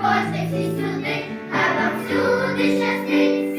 приходьте всі сюди, а вам щастить.